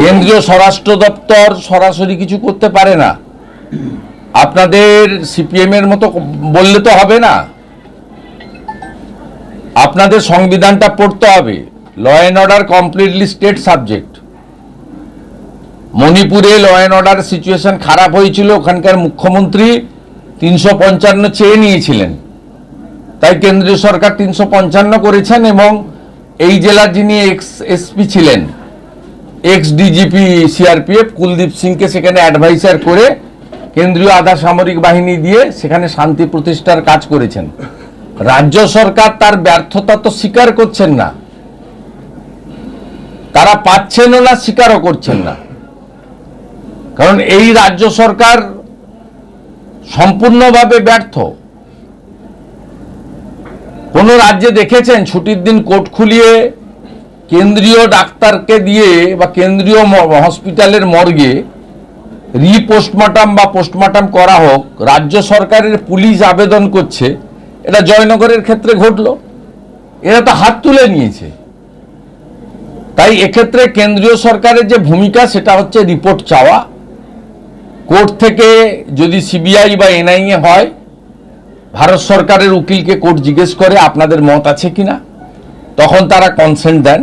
কেন্দ্রীয় স্বরাষ্ট্র দপ্তর সরাসরি কিছু করতে পারে না। আপনাদের সিপিএম এর মতো বললে তো হবে না। আপনাদের সংবিধানটা পড়তে হবে। Law and order completely state subject মণিপুরে ল অ্যান্ড অর্ডার সিচুয়েশন খারাপ হয়েছিল। ওখানকার মুখ্যমন্ত্রী তিনশো পঞ্চান্ন চেয়ে নিয়েছিলেন। তাই কেন্দ্রীয় সরকার তিনশো পঞ্চান্ন করেছেন এবং এই জেলার যিনি এক্স এসপি ছিলেন এক্স ডিজিপি সিআরপিএফ কুলদীপ সিংকে সেখানে অ্যাডভাইসার করে কেন্দ্রীয় আধা সামরিক বাহিনী দিয়ে সেখানে শান্তি প্রতিষ্ঠার কাজ করেছেন। রাজ্য সরকার তার ব্যর্থতা তো স্বীকার করছেন না। তারা পাচ্ছেনও না, স্বীকারও করছেন না। কারণ এই রাজ্য সরকার সম্পূর্ণভাবে ব্যর্থ। কোন রাজ্যে দেখেছেন ছুটির দিন কোর্ট খুলিয়ে কেন্দ্রীয় ডাক্তারকে দিয়ে বা কেন্দ্রীয় হসপিটালের মর্গে রিপোস্টমর্টম বা পোস্টমর্টম করা হোক, রাজ্য সরকারের পুলিশ আবেদন করছে, এটা জয়নগরের ক্ষেত্রে ঘটলো। এরা তো হাত তুলে নিয়েছে। তাই এক্ষেত্রে কেন্দ্রীয় সরকারের যে ভূমিকা, সেটা হচ্ছে রিপোর্ট চাওয়া। কোর্ট থেকে যদি সিবিআই বা এনআইএ হয়, ভারত সরকারের উকিলকে কোর্ট জিজ্ঞেস করে আপনাদের মত আছে কিনা, তখন তারা কনসেন্ট দেন।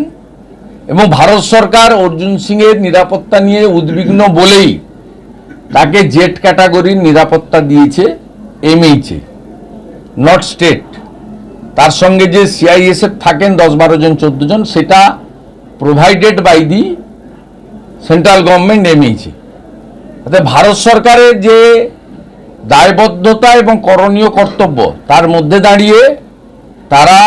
এবং ভারত সরকার অর্জুন সিং এর নিরাপত্তা নিয়ে উদ্বিগ্ন বলেই তাকে জেট ক্যাটাগরির নিরাপত্তা দিয়েছে এমএইচে নট স্টেট তার সঙ্গে যে সিআইএসএফ থাকেন দশ বারো জন, চোদ্দ জন, সেটা provided by the central government এমএইচে অর্থাৎ ভারত সরকারের যে দায়বদ্ধতা এবং করণীয় কর্তব্য, তার মধ্যে দাঁড়িয়ে তারা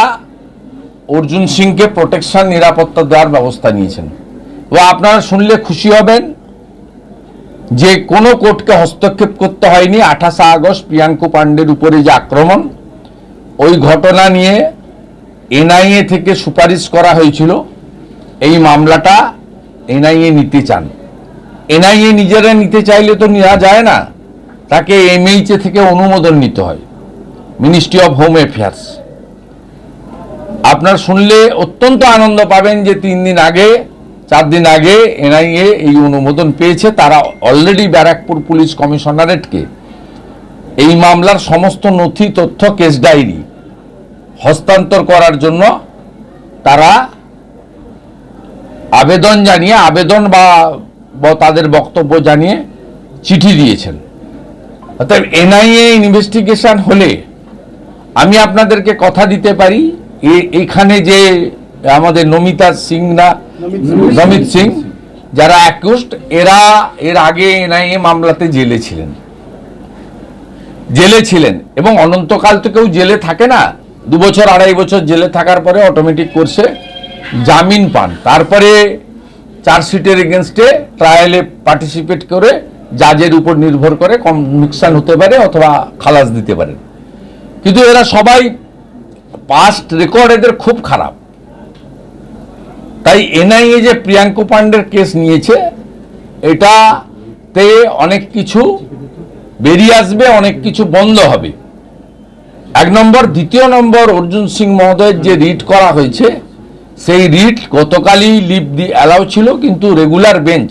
অর্জুন সিংকে প্রোটেকশন নিরাপত্তা দেওয়ার ব্যবস্থা নিয়েছেন। এবং আপনারা শুনলে খুশি হবেন যে কোনো কোর্টকে হস্তক্ষেপ করতে হয়নি। আঠাশে আগস্ট প্রিয়াঙ্কু পাণ্ডের উপরে যে আক্রমণ, ওই ঘটনা নিয়ে এনআইএ থেকে সুপারিশ করা হয়েছিল। এই মামলাটা এনআইএ নিতে চান। এনআইএ নিজেরা নিতে চাইলে তো নেওয়া যায় না। তাকে এমএইচএ থেকে অনুমোদন নিতে হয়। মিনিস্ট্রি অফ হোম অ্যাফেয়ার্স আপনার শুনলে অত্যন্ত আনন্দ পাবেন যে তিন দিন আগে, চার দিন আগে এনআইএ এই অনুমোদন পেয়েছে। তারা অলরেডি ব্যারাকপুর পুলিশ কমিশনারেটকে। এই মামলার সমস্ত নথি, তথ্য কেস ডায়েরি হস্তান্তর করার জন্য তারা আবেদন জানিয়ে, আবেদন বা তাদের বক্তব্য জানিয়ে চিঠি দিয়েছেন। অর্থাৎ এনআইএ ইনভেস্টিগেশন হলে আমি আপনাদেরকে কথা দিতে পারি। এ- এখানে যে আমাদের নমিতা সিং না নমিত সিং। যারা অ্যাকিউস্ট এরা এর আগে এনআইএ মামলাতে জেলে ছিলেন। জেলে ছিলেন এবং অনন্তকাল তো কেউ জেলে থাকে না। দু বছর আড়াই বছর জেলে থাকার পরে অটোমেটিক কোর্সে জামিন পান। তারপরে চার্জশিটের এগেনস্টে ট্রায়ালে পার্টিসিপেট করে জাজের উপর নির্ভর করে কনভিকশন হতে পারে অথবা খালাস দিতে পারেন কিন্তু এরা সবাই পাস্ট রেকর্ড এদের খুব খারাপ। তাই এনআইএ যে প্রিয়াঙ্কু পান্ডের কেস নিয়েছে, এটাতে অনেক কিছু বেরিয়ে আসবে, অনেক কিছু বন্ধ হবে। এক নম্বর, দ্বিতীয় নম্বর, অর্জুন সিং মহোদয়ের যে রিট করা হয়েছে, সেই রিট গতকালই লিভ দি অ্যালাউ ছিল, কিন্তু রেগুলার বেঞ্চ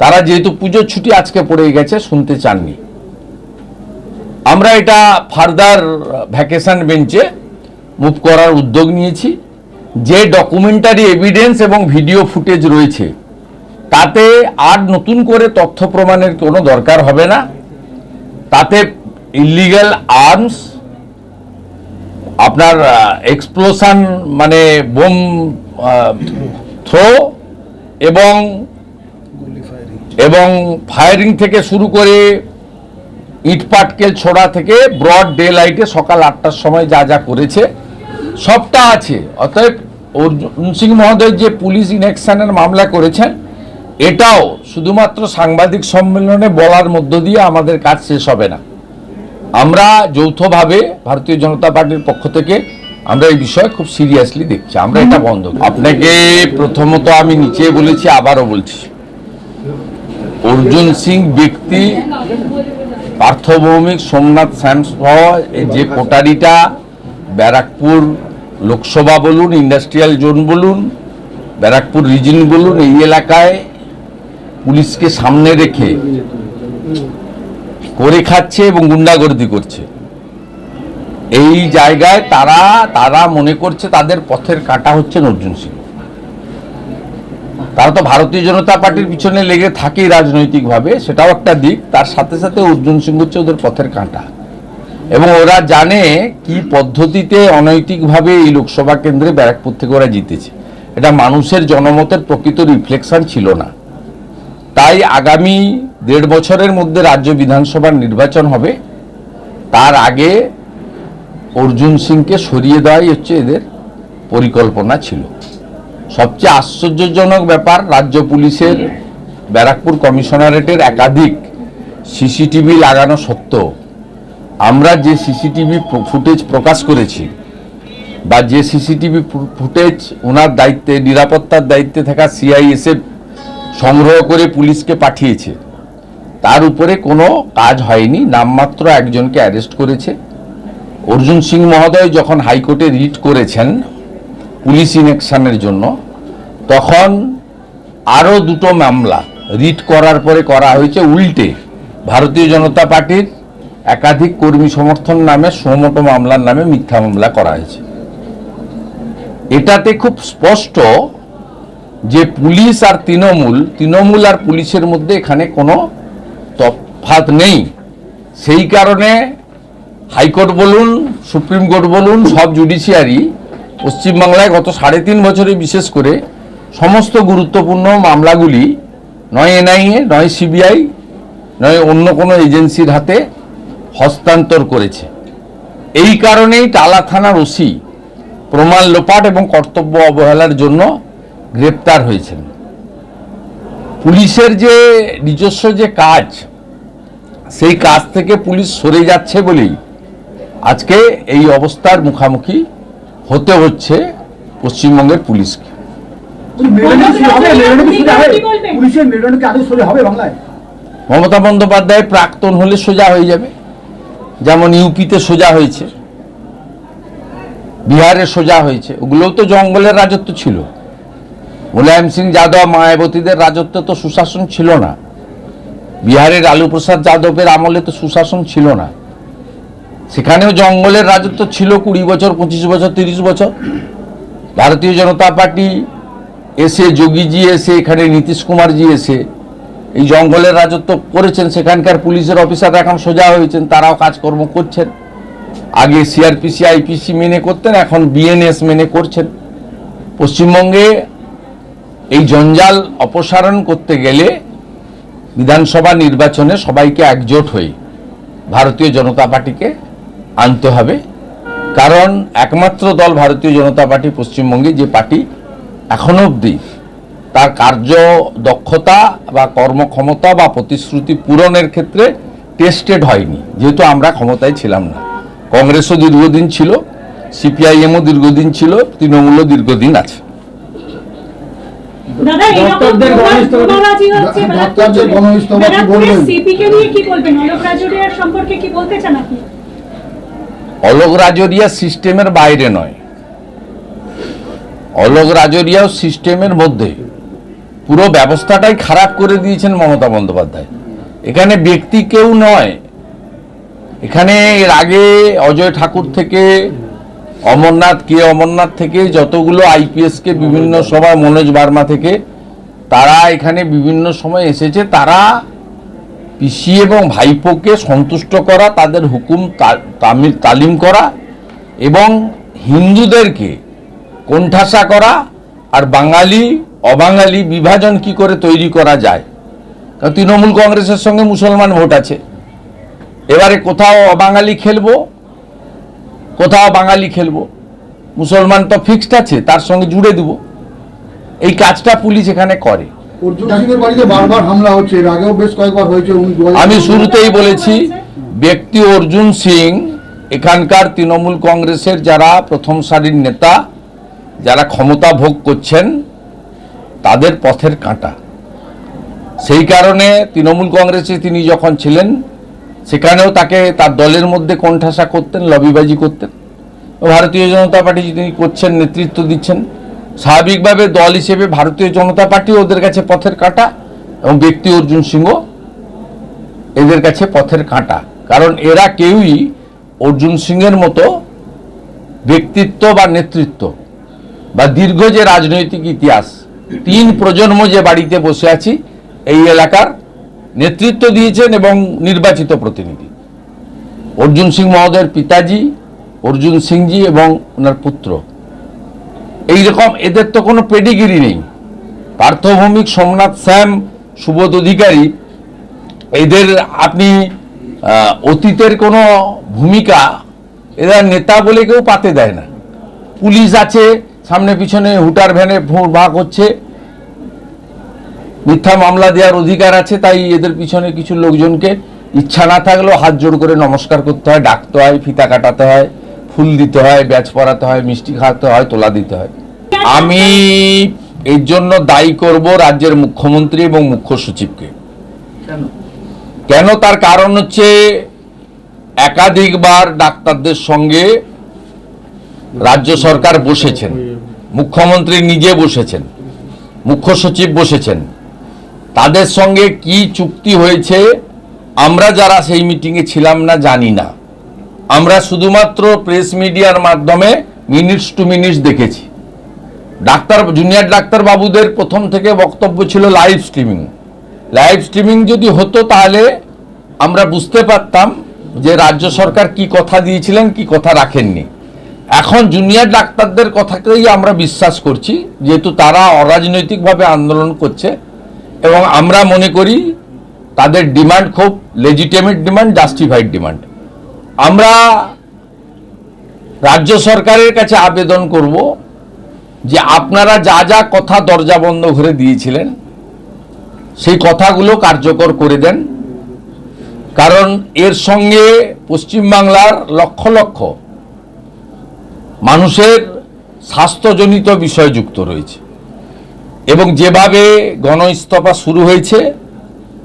তারা যেহেতু পুজোর ছুটি আজকে পড়ে গেছে, শুনতে চাননি। আমরা এটা ফার্দার ভ্যাকেশন বেঞ্চে মুভ করার উদ্যোগ নিয়েছি। যে ডকুমেন্টারি এভিডেন্স এবং ভিডিও ফুটেজ রয়েছে, তাতে আর নতুন করে তথ্য প্রমাণের কোনো দরকার হবে না। তাতে ইলিগ্যাল আর্মস আপনার এক্সপ্লোশন মানে বোম থ্রো এবং এবং ফায়ারিং থেকে শুরু করে ইট পাটকেল ছোড়া থেকে ব্রড ডে লাইটে সকাল আটটার সময় যা যা করেছে সবটা আছে। অতএব অর্জুন সিং মহোদয় যে পুলিশ ইনেকশনের মামলা করেছেন, এটাও শুধুমাত্র সাংবাদিক সম্মেলনে বলার মধ্য দিয়ে আমাদের কাজ শেষ হবে না। আমরা যৌথভাবে ভারতীয় জনতা পার্টির পক্ষ থেকে আমরা এই বিষয়ে খুব সিরিয়াসলি দেখছি। আমরা এটা বন্ধ। আপনাকে প্রথমত আমি নিচে বলেছি, আবারও বলছি। অর্জুন সিং ব্যক্তি, পার্থভৌমিক সোমনাথ শ্যামস সহ যে কোটারিটা ব্যারাকপুর লোকসভা বলুন ইন্ডাস্ট্রিয়াল জোন বলুন, ব্যারাকপুর রিজন বলুন, এই এলাকায় পুলিশকে সামনে রেখে করে খাচ্ছে এবং গুন্ডাগর্দি করছে। এই জায়গায় তারা তারা মনে করছে তাদের পথের কাটা হচ্ছে অর্জুন সিং। তারা তো ভারতীয় জনতা পার্টির পিছনে লেগে থাকেই রাজনৈতিকভাবে, সেটাও একটা দিক। তার সাথে সাথে অর্জুন সিং হচ্ছে ওদের পথের কাঁটা। এবং ওরা জানে কি পদ্ধতিতে অনৈতিকভাবে এই লোকসভা কেন্দ্রে ব্যারাকপুর থেকে ওরা জিতেছে। এটা মানুষের জনমতের প্রকৃত রিফ্লেকশন ছিল না। তাই আগামী দেড় বছরের মধ্যে রাজ্য বিধানসভার নির্বাচন হবে। তার আগে অর্জুন সিংকে সরিয়ে দেওয়াই হচ্ছে এদের পরিকল্পনা ছিল। সবচেয়ে আশ্চর্যজনক ব্যাপার, রাজ্য পুলিশের ব্যারাকপুর কমিশনারেটের একাধিক সিসিটিভি লাগানো সত্ত্বেও আমরা যে সিসিটিভি ফুটেজ প্রকাশ করেছি বা যে সিসিটিভি ফুটেজ ওনার দায়িত্বে, নিরাপত্তার দায়িত্বে থাকা সিআইএসএফ সংগ্রহ করে পুলিশকে পাঠিয়েছে, তার উপরে কোনো কাজ হয়নি। নামমাত্র একজনকে অ্যারেস্ট করেছে। অর্জুন সিং মহোদয় যখন হাইকোর্টে রিট করেছেন পুলিশ ইনেকশানের জন্য, তখন আরও দুটো মামলা রিট করার পরে করা হয়েছে। উল্টে ভারতীয় জনতা পার্টির একাধিক কর্মী সমর্থন নামে সোমটো মামলার নামে মিথ্যা মামলা করা হয়েছে। এটাতে খুব স্পষ্ট যে পুলিশ আর তৃণমূল তৃণমূল আর পুলিশের মধ্যে এখানে কোনো তফাত নেই। সেই কারণে হাইকোর্ট বলুন, সুপ্রিম কোর্ট বলুন, সব জুডিশিয়ারি পশ্চিমবাংলায় গত সাড়ে তিন বছরে বিশেষ করে সমস্ত গুরুত্বপূর্ণ মামলাগুলি, নয় এনআইএ, নয় সিবিআই, নয় অন্য কোনো এজেন্সির হাতে হস্তান্তর করেছে। এই কারণেই টালা থানার ওসি প্রমাণ লোপাট এবং কর্তব্য অবহেলার জন্য গ্রেপ্তার হয়েছেন। পুলিশের যে নিজস্ব যে কাজ সেই কাজ থেকে পুলিশ সরে যাচ্ছে বলেই আজকে এই অবস্থার মুখামুখি হতে হচ্ছে পশ্চিমবঙ্গের পুলিশকে। বাংলায়? মমতা বন্দ্যোপাধ্যায় প্রাক্তন হলে সোজা হয়ে যাবে। যেমন ইউপিতে সোজা হয়েছে, বিহারে সোজা হয়েছে, ওগুলোও তো জঙ্গলের রাজত্ব ছিল। মুলায়ম সিং যাদব মায়াবতীদের রাজত্বে তো সুশাসন ছিল না। বিহারের লালু প্রসাদ যাদবের আমলে তো সুশাসন ছিল না। সেখানেও জঙ্গলের রাজত্ব ছিল কুড়ি বছর, পঁচিশ বছর, তিরিশ বছর। ভারতীয় জনতা পার্টি এসে, যোগীজি এসে, এখানে নীতিশ কুমারজি এসে এই জঙ্গলের রাজত্ব করেছেন, সেখানকার পুলিশের অফিসাররা এখন সোজা হয়েছেন, তারাও কাজকর্ম করছেন। আগে সিআরপিসি আইপিসি মেনে করতেন, এখন বিএনএস মেনে করছেন। পশ্চিমবঙ্গে এই জঞ্জাল অপসারণ করতে গেলে বিধানসভা নির্বাচনে সবাইকে একজোট হয়ে ভারতীয় জনতা পার্টিকে আনতে হবে। কারণ একমাত্র দল ভারতীয় জনতা পার্টি পশ্চিমবঙ্গে, যে পার্টি এখনও অবধি তার কার্য দক্ষতা বা কর্মক্ষমতা বা প্রতিশ্রুতি পূরণের ক্ষেত্রে টেস্টেড হয়নি। যেহেতু আমরা ক্ষমতায় ছিলাম না। কংগ্রেসও দীর্ঘদিন ছিল সিপিআইএমও দীর্ঘদিন ছিল তৃণমূলও দীর্ঘদিন আছে। দাদা এরকম ডক্টরদের গণইস্তফা- গুণবাজি হচ্ছে ডক্টরদের গণইস্তফা কি বলবেন? সিপিকে নিয়ে কি বলবেন? অলোক রাজুরিয়ার সম্পর্কে কি বলতে চান আপনি? অলোক রাজরিয়া সিস্টেমের বাইরে নয়। অলোক রাজরিয়াও সিস্টেমের মধ্যে। পুরো ব্যবস্থাটাই খারাপ করে দিয়েছেন মমতা বন্দ্যোপাধ্যায়। এখানে ব্যক্তি কেউ নয়। এখানে এর আগে অজয় ঠাকুর থেকে, অমরনাথ, কে অমরনাথ থেকে, যতগুলো আইপিএসকে বিভিন্ন সময়, মনোজ বার্মা থেকে, তারা এখানে বিভিন্ন সময় এসেছে। তারা পিসি এবং ভাইপোকে সন্তুষ্ট করা, তাদের হুকুম তামিল, তালিম করা এবং হিন্দুদেরকে কোণঠাসা করা আর বাঙালি অবাঙালি বিভাজন কি করে তৈরি করা যায়? কারণ তৃণমূল কংগ্রেসের সঙ্গে মুসলমান ভোট আছে। এবারে কোথাও অবাঙালি খেলব কোথাও বাঙালি খেলব মুসলমান তো ফিক্সড আছে তার সঙ্গে জুড়ে দেব। এই কাজটা পুলিশ এখানে করে। আমি শুরুতেই বলেছি ব্যক্তি অর্জুন সিং এখানকার তৃণমূল কংগ্রেসের যারা প্রথম সারির নেতা যারা ক্ষমতা ভোগ করছেন তাদের পথের কাঁটা। সেই কারণে তৃণমূল কংগ্রেসে তিনি যখন ছিলেন, সেখানেও তাকে তার দলের মধ্যে কোণঠাসা করতেন, লবিবাজি করতেন। ভারতীয় জনতা পার্টি তিনি করছেন, নেতৃত্ব দিচ্ছেন, স্বাভাবিকভাবে দল হিসেবে ভারতীয় জনতা পার্টি ওদের কাছে পথের কাঁটা এবং ব্যক্তি অর্জুন সিংহ এদের কাছে পথের কাঁটা। কারণ এরা কেউই অর্জুন সিংহের মতো ব্যক্তিত্ব বা নেতৃত্ব বা দীর্ঘ যে রাজনৈতিক ইতিহাস তিন প্রজন্ম যে বাড়িতে বসে আছি, এই এলাকার নেতৃত্ব দিয়েছেন এবং নির্বাচিত প্রতিনিধি। অর্জুন সিং মহোদয়ের পিতাজি, অর্জুন সিংজি এবং ওনার পুত্র। এই রকম এদের তো কোনো পেডিগিরি নেই। পার্থভৌমিক সোমনাথ শ্যাম সুবোধ অধিকারী, এদের আপনি অতীতের কোনো ভূমিকা এরা নেতা বলে কেউ পাতে দেয় না। পুলিশ আছে, সামনে পিছনে হুটার ভ্যানে ভাগ হচ্ছে। মিথ্যা মামলা দেওয়ার অধিকার আছে তাই এদের পিছনে কিছু লোকজনকে ইচ্ছা না থাকলেও হাত জোড় করে নমস্কার করতে হয় ডাকতে হয় ফিতা কাটাতে হয় ফুল দিতে হয় ব্যাচ পরাতে হয় মিষ্টি খাওয়াতে হয় তোলা দিতে হয়। আমি এর জন্য দায়ী করব রাজ্যের মুখ্যমন্ত্রী এবং মুখ্য সচিবকে। কেন? তার কারণ হচ্ছে একাধিকবার ডাক্তারদের সঙ্গে রাজ্য সরকার বসেছেন মুখ্যমন্ত্রী নিজে বসেছেন মুখ্য সচিব বসেছেন। তাদের সঙ্গে কি চুক্তি হয়েছে, আমরা যারা সেই মিটিংয়ে ছিলাম না জানি না। আমরা শুধুমাত্র প্রেস মিডিয়ার মাধ্যমে মিনিটস টু মিনিটস দেখেছি। ডাক্তার, জুনিয়র ডাক্তার বাবুদের প্রথম থেকে বক্তব্য ছিল লাইভ স্ট্রিমিং। লাইভ স্ট্রিমিং যদি হতো তাহলে আমরা বুঝতে পারতাম যে রাজ্য সরকার কি কথা দিয়েছিলেন, কি কথা রাখেননি। এখন জুনিয়র ডাক্তারদের কথাকেই আমরা বিশ্বাস করছি, যেহেতু তারা অরাজনৈতিকভাবে আন্দোলন করছে। এবং আমরা মনে করি তাদের ডিমান্ড খুব লেজিটিমেট ডিমান্ড জাস্টিফাইড ডিমান্ড। আমরা রাজ্য সরকারের কাছে আবেদন করব যে আপনারা যা যা কথা দরজা বন্ধ ঘরে দিয়েছিলেন, সেই কথাগুলো কার্যকর করে দেন। কারণ এর সঙ্গে পশ্চিমবাংলার লক্ষ লক্ষ মানুষের স্বাস্থ্যজনিত বিষয় যুক্ত রয়েছে। এবং যেভাবে গণইস্তফা শুরু হয়েছে,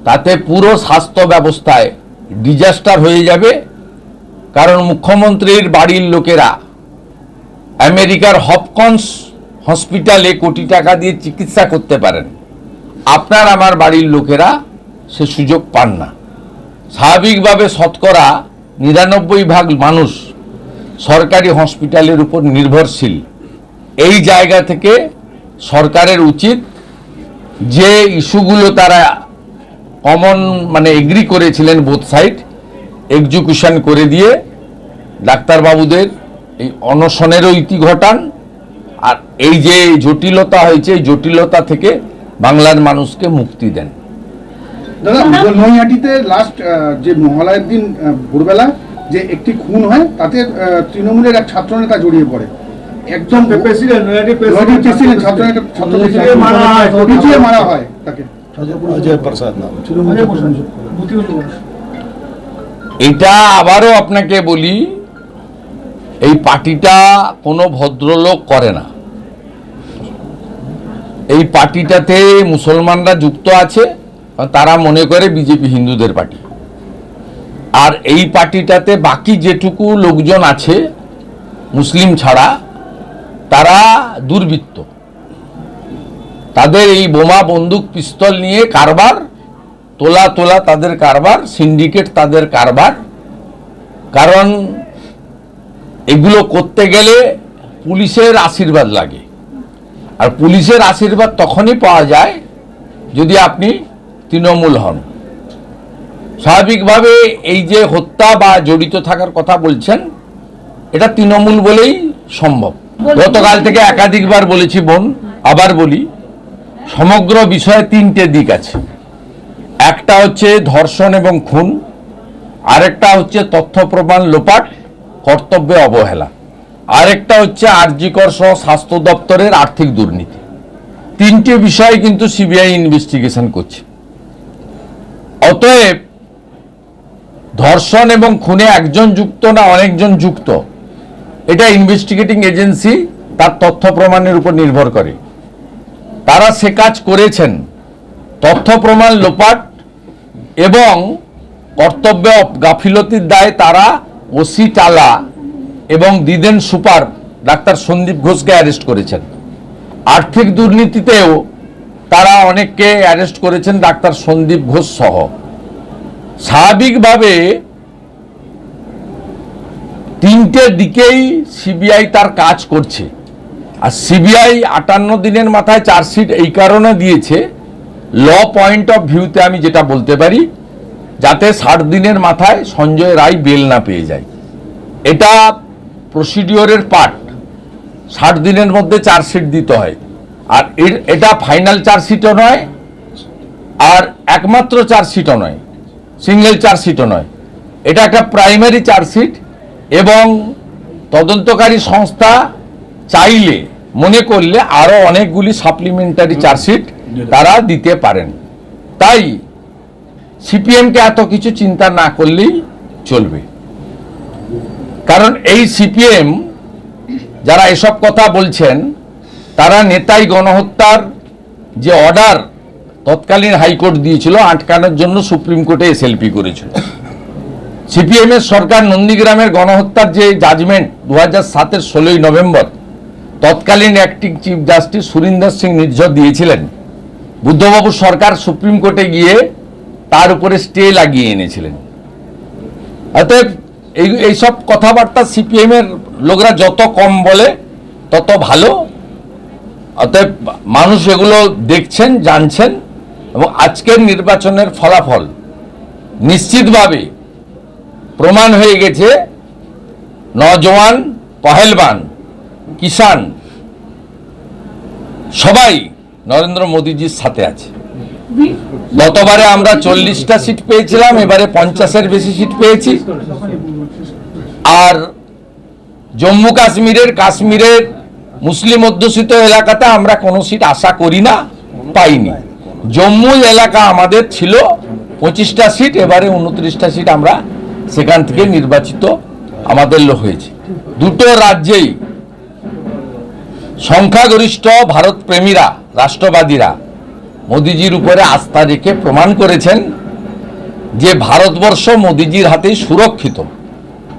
তাতে পুরো স্বাস্থ্য ব্যবস্থায় ডিজাস্টার হয়ে যাবে। কারণ মুখ্যমন্ত্রীর বাড়ির লোকেরা আমেরিকার হপকন্স হসপিটালে কোটি টাকা দিয়ে চিকিৎসা করতে পারেন। আপনার আমার বাড়ির লোকেরা সে সুযোগ পান না। স্বাভাবিকভাবে শতকরা নিরানব্বই ভাগ মানুষ সরকারি হসপিটালের উপর নির্ভরশীল। এই জায়গা থেকে সরকারের উচিত যে ইস্যুগুলো তারা কমন মানে এগ্রি করেছিলেন বোথ সাইড এক্সিকিউশন করে দিয়ে ডাক্তারবাবুদের এই অনশনেরও ইতি ঘটান। আর এই যে জটিলতা হয়েছে এই জটিলতা থেকে বাংলার মানুষকে মুক্তি দেন। দাদা নৈহাটিতে লাস্ট যে মহালয়ের দিন ভোরবেলা যে একটি খুন হয় তাতে তৃণমূলের এক ছাত্রনেতা জড়িয়ে পড়ে। একদম প্রেসিডেন্ট নৈহাটির প্রেসিডেন্ট ছাত্রনেতা ছাত্র পিটিয়ে মারা হয়। পিটিয়ে মারা হয় তাকে। অজয় প্রসাদ নাম। এটা আবারও আপনাকে বলি এই পার্টিটা কোনো ভদ্রলোক করে না। এই পার্টিটাতে মুসলমানরা যুক্ত আছে তারা মনে করে বিজেপি হিন্দুদের পার্টি। আর এই পার্টিটাতে বাকি যেটুকু লোকজন আছে মুসলিম ছাড়া তারা দুর্বৃত্ত। তাদের এই বোমা, বন্দুক, পিস্তল নিয়ে কারবার, তোলা তোলা তাদের কারবার, সিন্ডিকেট তাদের কারবার। কারণ এগুলো করতে গেলে পুলিশের আশীর্বাদ লাগে। আর পুলিশের আশীর্বাদ তখনই পাওয়া যায় যদি আপনি তৃণমূল হন। স্বাভাবিকভাবে এই যে হত্যা বা জড়িত থাকার কথা বলছেন, এটা তৃণমূল বলেই সম্ভব। গতকাল থেকে একাধিকবার বলেছি বোন, আবার বলি, সমগ্র বিষয়ে তিনটে দিক আছে। একটা হচ্ছে ধর্ষণ এবং খুন, আরেকটা হচ্ছে তথ্য প্রমাণ লোপাট, কর্তব্যে অবহেলা। আরেকটা হচ্ছে আরজিকর সহ স্বাস্থ্য দপ্তরের আর্থিক দুর্নীতি। তিনটে বিষয় কিন্তু সিবিআই ইনভেস্টিগেশন করছে। অতএব ধর্ষণ এবং খুনে একজন যুক্ত না অনেকজন যুক্ত? এটা ইনভেস্টিগেটিং এজেন্সি তার তথ্য প্রমাণের উপর নির্ভর করে। তারা সে কাজ করেছেন। তথ্য প্রমাণ লোপাট এবং কর্তব্য গাফিলতির দায়ে তারা ওসি টালা এবং দিদেন সুপার ডাক্তার সন্দীপ ঘোষকে অ্যারেস্ট করেছেন। আর্থিক দুর্নীতিতেও তারা অনেককে অ্যারেস্ট করেছেন ডাক্তার সন্দীপ ঘোষ সহ। স্বাভাবিকভাবে তিনটে দিকেই সিবিআই তার কাজ করছে। আর সিবিআই আটান্ন দিনের মাথায় চার্জশিট এই কারণে দিয়েছে, ল পয়েন্ট অফ ভিউতে আমি যেটা বলতে পারি, যাতে ষাট দিনের মাথায় সঞ্জয় রায় বেল না পেয়ে যায়। এটা প্রসিডিওরের পার্ট, ষাট দিনের মধ্যে চার্জশিট দিতে হয়। আর এর- এটা ফাইনাল চার্জশিটও নয়, আর একমাত্র চার্জশিটও নয়, সিঙ্গেল চার্জশিটও নয়। এটা একটা প্রাইমারি চার্জশিট এবং তদন্তকারী সংস্থা চাইলে মনে করলে আরও অনেকগুলি সাপ্লিমেন্টারি চার্জশিট তারা দিতে পারেন। তাই সিপিএমকে এত কিছু চিন্তা না করলেই চলবে। কারণ এই সিপিএম যারা এসব কথা বলছেন তারা নেতাই গণহত্যার যে অর্ডার তৎকালীন হাইকোর্ট দিয়েছিল আটকানোর জন্য সুপ্রিম কোর্টে এসএলপি করেছিল। সিপিএম এর সরকার নন্দীগ্রামের গণহত্যার যে জাজমেন্ট দু হাজার সাতের ষোলোই নভেম্বর, তৎকালীন acting chief justice Surinder Singh নির্ঝর দিয়েছিলেন। বুদ্ধবাবু সরকার সুপ্রিম কোর্টে গিয়ে তার উপরে স্টে লাগিয়ে এনেছিলেন। অতএব এই এইসব কথাবার্তা সিপিএম এর লোকরা যত কম বলে, তত ভালো। অতএব মানুষ এগুলো দেখছেন, জানছেন এবং আজকের নির্বাচনের ফলাফল নিশ্চিতভাবে প্রমাণ হয়ে গেছে নজওয়ান পহেলবান কিষান সবাই নরেন্দ্র মোদীজির সাথে আছে। গতবারে আমরা চল্লিশটা সিট পেয়েছিলাম, এবারে পঞ্চাশের বেশি সিট পেয়েছি। আর জম্মু কাশ্মীরের কাশ্মীরের মুসলিম অধ্যুষিত এলাকাতে আমরা কোনো সিট আশা করি না, পাইনি। জম্মু এলাকা আমাদের ছিল পঁচিশটা সিট এবারে উনত্রিশটা সিট আমরা সেখান থেকে নির্বাচিত আমাদের লোক হয়েছে। দুটো রাজ্যেই সংখ্যাগরিষ্ঠ ভারত প্রেমীরা রাষ্ট্রবাদীরা মোদিজির উপরে আস্থা রেখে প্রমাণ করেছেন যে ভারতবর্ষ মোদিজির হাতেই সুরক্ষিত।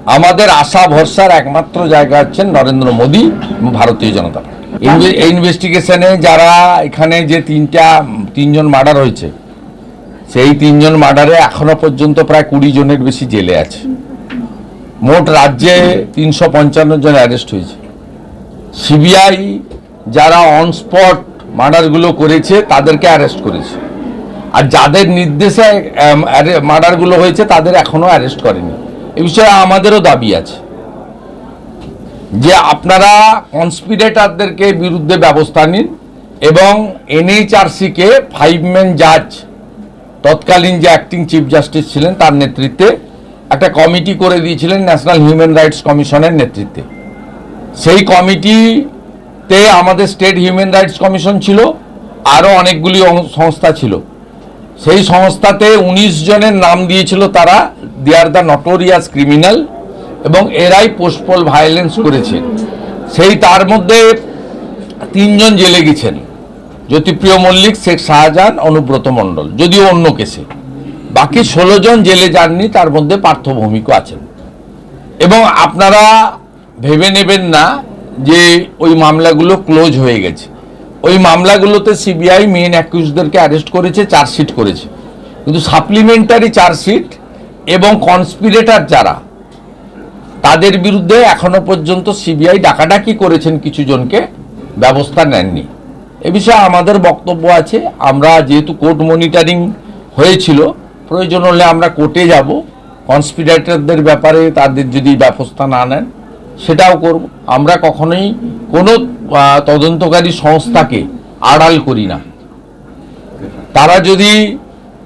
আমাদের আশা ভরসার একমাত্র জায়গা হচ্ছেন নরেন্দ্র মোদী এবং ভারতীয় জনতা পার্টি। ইনভে- ইনভেস্টিগেশনে যারা এখানে যে তিনটা তিনজন মার্ডার হয়েছে সেই তিনজন মার্ডারে এখনও পর্যন্ত প্রায় কুড়ি জনের বেশি জেলে আছে। মোট রাজ্যে তিনশো পঞ্চান্ন জন অ্যারেস্ট হয়েছে। সিবিআই যারা অন স্পট মার্ডারগুলো করেছে, তাদেরকে অ্যারেস্ট করেছে। আর যাদের নির্দেশে মার্ডারগুলো হয়েছে, তাদের এখনও অ্যারেস্ট করেনি। এ বিষয়ে আমাদেরও দাবি আছে। যে আপনারা কনস্পিরেটারদেরকে বিরুদ্ধে ব্যবস্থা নিন এবং এনএইচআরসিকে ফাইভ ম্যান জাজ তৎকালীন যে অ্যাক্টিং চিফ জাস্টিস ছিলেন, তার নেতৃত্বে একটা কমিটি করে দিয়েছিলেন ন্যাশনাল হিউম্যান রাইটস কমিশনের নেতৃত্বে। সেই কমিটিতে আমাদের স্টেট হিউম্যান রাইটস কমিশন ছিল, আরও অনেকগুলি সংস্থা ছিল। সেই সংস্থাতে উনিশ জনের নাম দিয়েছিল তারা they are the notorious criminal এবং এরাই পোস্টপল ভায়োলেন্স করেছে। সেই তার মধ্যে তিনজন জেলে গেছেন। জ্যোতিপ্রিয় মল্লিক, শেখ শাহজাহান, অনুব্রত মণ্ডল, যদিও অন্য কেসে। বাকি ষোলো জন জেলে যাননি, তার মধ্যে পার্থ ভৌমিকও আছেন। এবং আপনারা ভেবে নেবেন না যে ওই মামলাগুলো ক্লোজ হয়ে গেছে। ওই মামলাগুলোতে সিবিআই মেন অ্যাকিউজদেরকে অ্যারেস্ট করেছে, চার্জশিট করেছে। কিন্তু সাপ্লিমেন্টারি চার্জশিট এবং কনস্পিরেটার যারা, তাদের বিরুদ্ধে এখনও পর্যন্ত সিবিআই ডাকাডাকি করেছেন কিছু জনকে, ব্যবস্থা নেননি। এ বিষয়ে আমাদের বক্তব্য আছে। আমরা যেহেতু কোর্ট মনিটরিং হয়েছিল, প্রয়োজন হলে আমরা কোর্টে যাব। কনস্পিরেটরদের ব্যাপারে তাদের যদি ব্যবস্থা না নেন, সেটাও করব। আমরা কখনোই কোনো তদন্তকারী সংস্থাকে আড়াল করি না। তারা যদি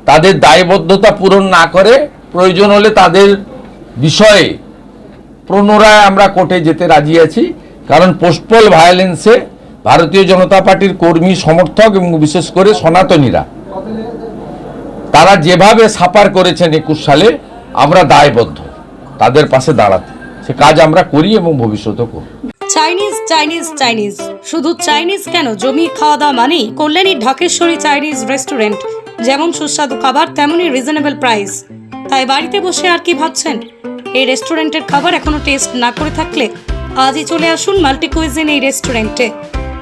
তাদের দায়বদ্ধতা পূরণ না করে, প্রয়োজন হলে তাদের বিষয়ে পুনরায় আমরা কোর্টে যেতে রাজি আছি। কারণ পোস্টপল ভায়োলেন্সে ভারতীয় জনতা পার্টির কর্মী, সমর্থক এবং বিশেষ করে সনাতনীরা, তারা যেভাবে সাফার করেছেন একুশ সালে, আমরা দায়বদ্ধ। তাদের পাশে দাঁড়াতে। সে কাজ আমরা করি এবং ভবিষ্যতেও করব। Chinese Chinese Chinese. শুধু চাইনিজ কেন? জমি খাওয়া দাওয়া মানেই কল্যাণী ঢাকেশ্বরী চাইনিজ রেস্টুরেন্ট। যেমন সুস্বাদু খাবার, তেমনই রিজনেবল প্রাইস তাই বাড়িতে বসে আর কি ভাবছেন? এই রেস্টুরেন্টের খাবার এখনও টেস্ট না করে থাকলে আজই চলে আসুন মাল্টি কুইজিন এই রেস্টুরেন্টে।